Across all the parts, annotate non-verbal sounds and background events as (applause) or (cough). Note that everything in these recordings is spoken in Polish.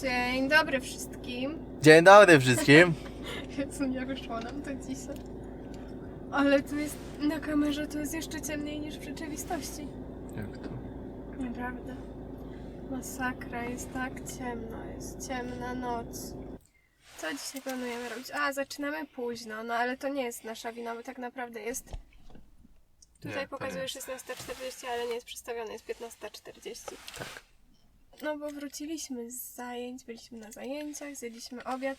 Dzień dobry wszystkim. Dzień dobry wszystkim. (laughs) Jezu, nie wyszło nam to dzisiaj. Ale tu jest, na kamerze to jest jeszcze ciemniej niż w rzeczywistości. Jak to? Naprawdę. Masakra, jest tak ciemno, jest ciemna noc. Co dzisiaj planujemy robić? A, zaczynamy późno, no ale to nie jest nasza wina, bo tak naprawdę jest... Tutaj pokazuje nie 16.40, ale nie jest przedstawione, jest 15.40. Tak. No bo wróciliśmy z zajęć, byliśmy na zajęciach, zjedliśmy obiad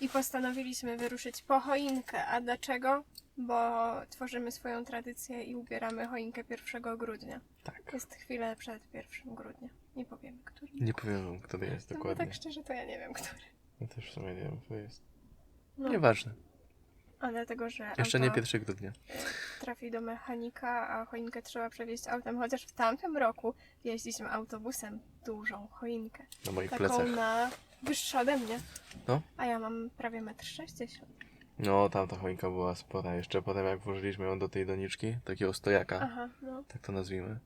i postanowiliśmy wyruszyć po choinkę. A dlaczego? Bo tworzymy swoją tradycję i ubieramy choinkę 1 grudnia. Tak. Jest chwilę przed 1 grudnia. Nie powiem, który. Nie powiem to jest No, bo dokładnie. tak szczerze to ja nie wiem, który. Ja też w sumie nie wiem, kto to jest. No, Nieważne. A dlatego, że Jeszcze nie auto 1 grudnia. trafi do mechanika, a choinkę trzeba przewieźć autem. Chociaż w tamtym roku jeździliśmy autobusem dużą choinkę. Na moich Taką plecach. na wyższą ode mnie. No. A ja mam prawie 1,60 m. No, tamta choinka była spora. Jeszcze potem jak włożyliśmy ją do tej doniczki, takiego stojaka, Aha, no tak to nazwijmy.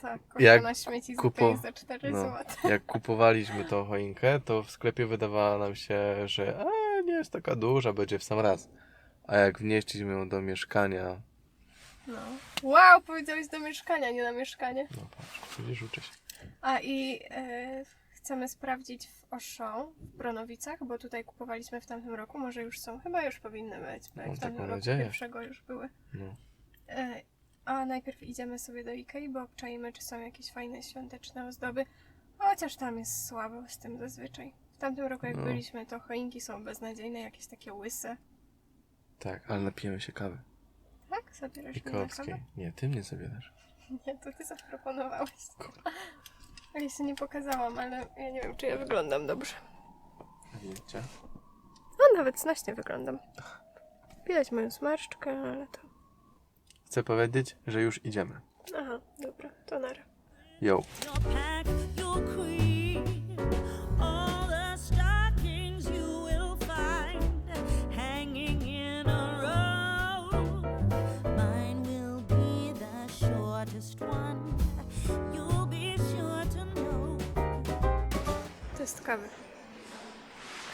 tak. Jak na śmieci kupo... za 4 No, zł. jak kupowaliśmy tą choinkę, to w sklepie wydawała nam się, że a, nie jest taka duża, będzie w sam raz. A jak wnieśliśmy ją do mieszkania, No. Wow, powiedziałeś do mieszkania, nie na mieszkanie. no patrz, widzisz, uczę się. A i e, chcemy sprawdzić w Auchan w Bronowicach, bo tutaj kupowaliśmy w tamtym roku. Może już są, chyba już powinny być, bo jak Mam w tamtym taką roku nadzieję. pierwszego już były. No. E, a najpierw idziemy sobie do Ikei, bo obczajmy, czy są jakieś fajne świąteczne ozdoby. Chociaż tam jest słabo z tym zazwyczaj. W tamtym roku jak No. byliśmy, to choinki są beznadziejne, jakieś takie łyse. Tak, ale napijemy się kawy. Tak? Zabierasz I mnie na kockiej. kawę? Nie, ty mnie zabierasz. (laughs) Nie, to ty zaproponowałeś. (laughs) Ja się nie pokazałam, ale ja nie wiem, czy ja wyglądam dobrze. Wiecie? No, nawet znacznie wyglądam. Widać moją zmarszczkę, ale to... Chcę powiedzieć, że już idziemy. Aha, dobra, to nara. Yo. Your pack, your creed, Test kawy.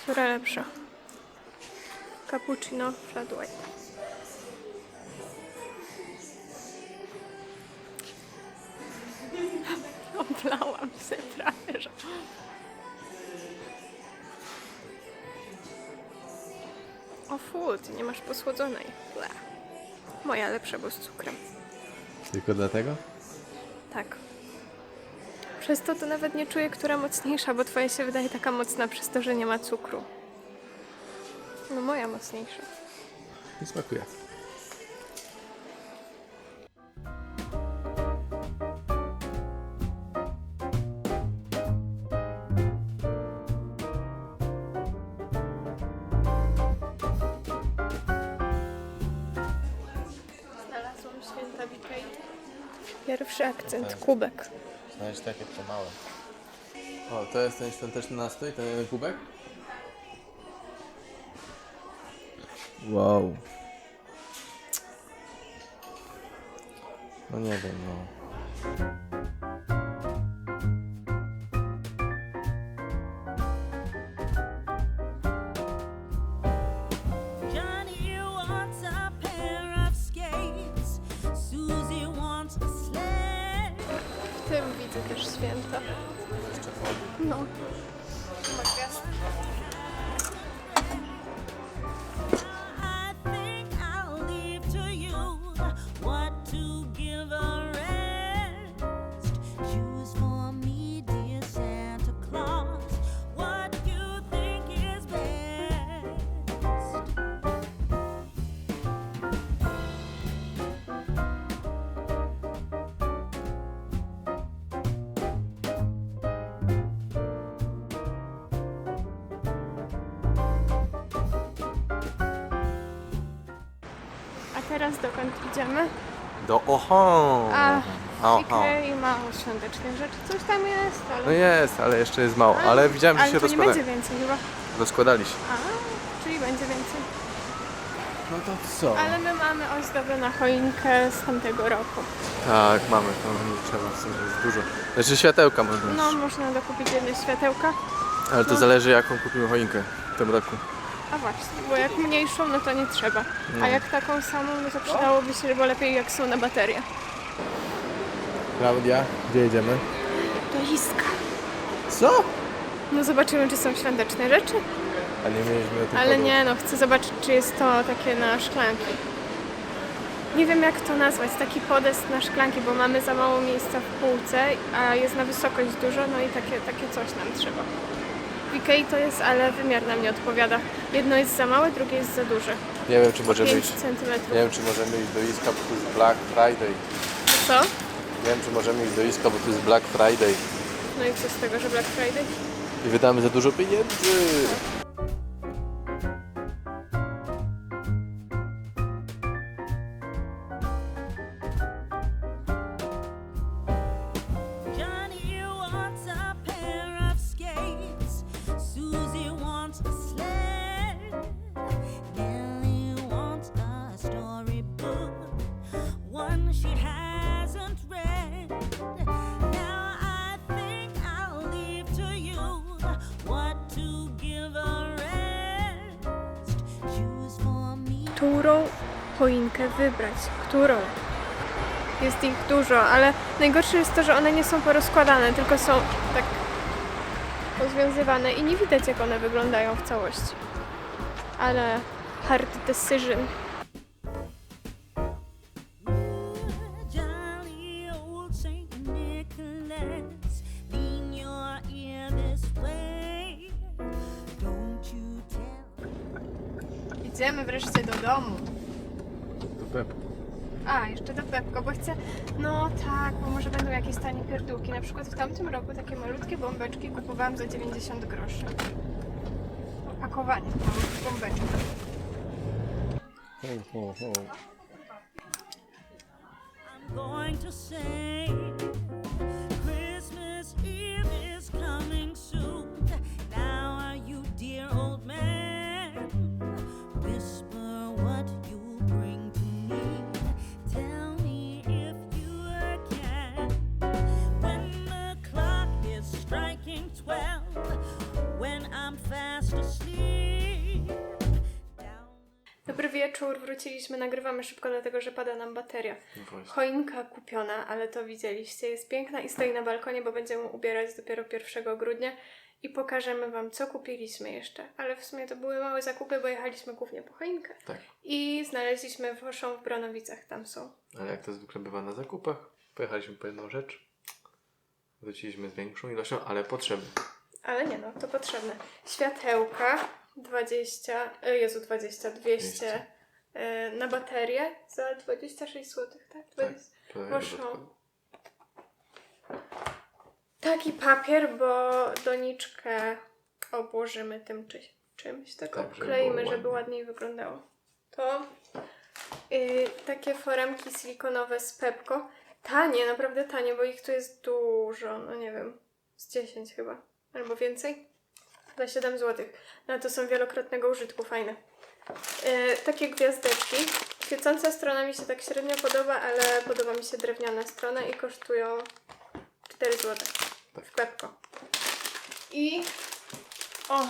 Która lepsza? Cappuccino, flat white. (laughs) Oblałam się prawie, że... O ty nie masz posłodzonej. Ble. Moja lepsza, bo z cukrem. Tylko dlatego? Tak. Przez to to nawet nie czuję, która mocniejsza, bo twoja się wydaje taka mocna przez to, że nie ma cukru. No moja mocniejsza. Nie smakuje. Znalazłam święta. Pierwszy akcent, kubek. Znajdź takie to małe. O, to jest ten świąteczny nastrój, ten kubek? Wow. No nie wiem, no. No. Teraz dokąd idziemy? Do oho! A, Oho. Ikei mało świątecznych rzeczy. Coś tam jest, ale... No jest, ale jeszcze jest mało. Ale widziałem, że ale się to nie rozkłada... będzie więcej chyba. rozkładali się. A, czyli będzie więcej. No to co? Ale my mamy ozdobę na choinkę z tamtego roku. Tak, mamy to, nie trzeba w sumie jest dużo. Znaczy światełka można. No, można dokupić jedne światełka. Ale to no. zależy jaką kupimy choinkę w tym roku. A właśnie, bo jak mniejszą, no to nie trzeba. A jak taką samą, no to przydałoby się, bo lepiej jak są na baterię. Klaudia, gdzie jedziemy? Do Iska. Co? No zobaczymy, czy są świąteczne rzeczy. A nie mieliśmy o tym Ale nie, no chcę zobaczyć, czy jest to takie na szklanki. Nie wiem jak to nazwać, taki podest na szklanki, bo mamy za mało miejsca w półce, a jest na wysokość dużo, no i takie, takie coś nam trzeba. W Ikei to jest, ale wymiar nam nie odpowiada. Jedno jest za małe, drugie jest za duże. Nie wiem czy możemy 5 iść. cm. Nie wiem czy możemy iść do Iska, bo tu jest Black Friday. Co? Nie wiem czy możemy iść do Iska, bo tu jest Black Friday. No i co z tego, że Black Friday? I wydamy za dużo pieniędzy. Którą choinkę wybrać? Którą? Jest ich dużo, ale najgorsze jest to, że one nie są porozkładane, tylko są tak rozwiązywane i nie widać jak one wyglądają w całości. Ale hard decision. Do Pepko, bo chcę... No tak, bo może będą jakieś tanie pierdółki. Na przykład w tamtym roku takie malutkie bombeczki kupowałam za 90 groszy. Opakowanie małych bombeczek. Ho, ho, ho. I'm going to say wieczór, wróciliśmy, nagrywamy szybko, dlatego że pada nam bateria. No. Choinka kupiona, ale to widzieliście, jest piękna i stoi na balkonie, bo będziemy ubierać dopiero 1 grudnia i pokażemy Wam, co kupiliśmy jeszcze. Ale w sumie to były małe zakupy, bo jechaliśmy głównie po choinkę. Tak. I znaleźliśmy Woszą w Bronowicach, tam są. Ale jak to zwykle bywa na zakupach, pojechaliśmy po jedną rzecz. Wróciliśmy z większą ilością, ale potrzeby. Ale nie no, to potrzebne. Światełka 20, e, Jezu 20, 200 200. e, na baterię za 26 zł, tak? Tak. 20. To Poszło. dodatkowo. Taki papier, bo doniczkę obłożymy tym czy, czymś, tak, Tak, żeby obkleimy, żeby ładnie. ładniej wyglądało. To y, takie foremki silikonowe z Pepko. Tanie, naprawdę tanie, bo ich tu jest dużo, no nie wiem, z 10 chyba, albo więcej. Za 7 zł. No to są wielokrotnego użytku, fajne. Y, takie gwiazdeczki. Świecąca strona mi się tak średnio podoba, ale podoba mi się drewniana strona i kosztują 4 zł w Pepko. I o,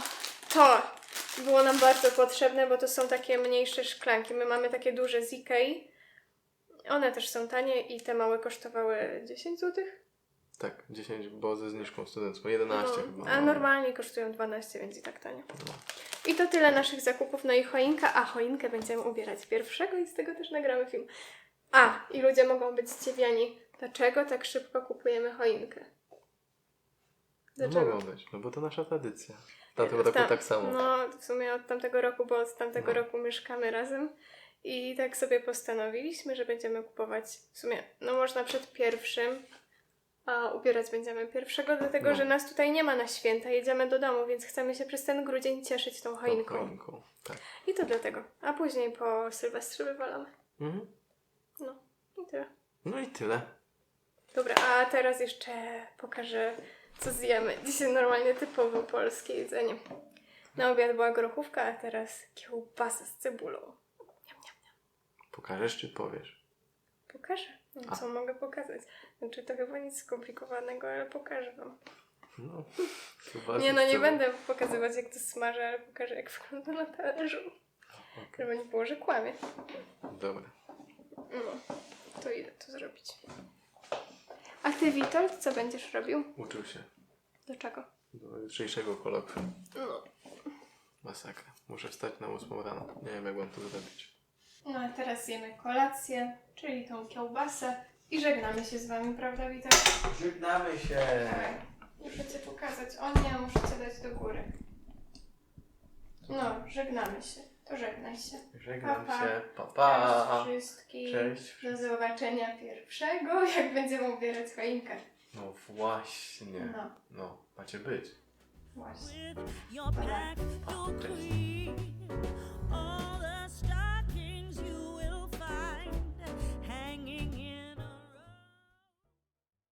to było nam bardzo potrzebne, bo to są takie mniejsze szklanki. My mamy takie duże z Ikei. One też są tanie i te małe kosztowały 10 zł. Tak, 10, bo ze zniżką studencką. 11 chyba. No, a normalnie kosztują 12, więc i tak tanio. No. I to tyle naszych zakupów. No i choinka, a choinkę będziemy ubierać pierwszego i z tego też nagramy film. A, i ludzie mogą być zdziwieni, dlaczego tak szybko kupujemy choinkę. No mogą być, no bo to nasza tradycja. W tamtym roku tam- tak samo. No, w sumie od tamtego roku, bo od tamtego No. roku mieszkamy razem. I tak sobie postanowiliśmy, że będziemy kupować w sumie, no można przed pierwszym, a ubierać będziemy pierwszego, dlatego No. że nas tutaj nie ma na święta, jedziemy do domu, więc chcemy się przez ten grudzień cieszyć tą Tą choinką. choinką. Tak. I to dlatego. A później po Sylwestrze wywalamy. Mhm. No, i tyle. No i tyle. Dobra, a teraz jeszcze pokażę, co zjemy. Dzisiaj normalnie typowo polskie jedzenie. Na obiad była grochówka, a teraz kiełbasa z cebulą. Pokażesz czy powiesz? Pokażę. No, Co mogę pokazać? Znaczy to chyba nic skomplikowanego, ale pokażę wam. No, (laughs) chyba Nie no, nie będę pokazywać jak to smażę, ale pokażę jak (laughs) wygląda na talerzu. Okej, Żeby nie było, że kłamie. Dobra. No, to idę to zrobić. A ty, Witold, co będziesz robił? Uczył się Do czego? do jutrzejszego kolokwium. No. Masakra. Muszę wstać na 8 rano. Nie wiem, jak mam to zrobić. No a teraz zjemy kolację, czyli tą kiełbasę i żegnamy się z wami, prawda Witold? Żegnamy się! Tak. Muszę cię pokazać. O nie, muszę cię dać do góry. No, żegnamy się. To żegnaj się. Żegnam Pa, pa. się. Pa, pa. Cześć wszystkim. Cześć. Do zobaczenia pierwszego, (laughs) jak będziemy ubierać choinkę. No właśnie. No. No, macie być. Właśnie. with your creed.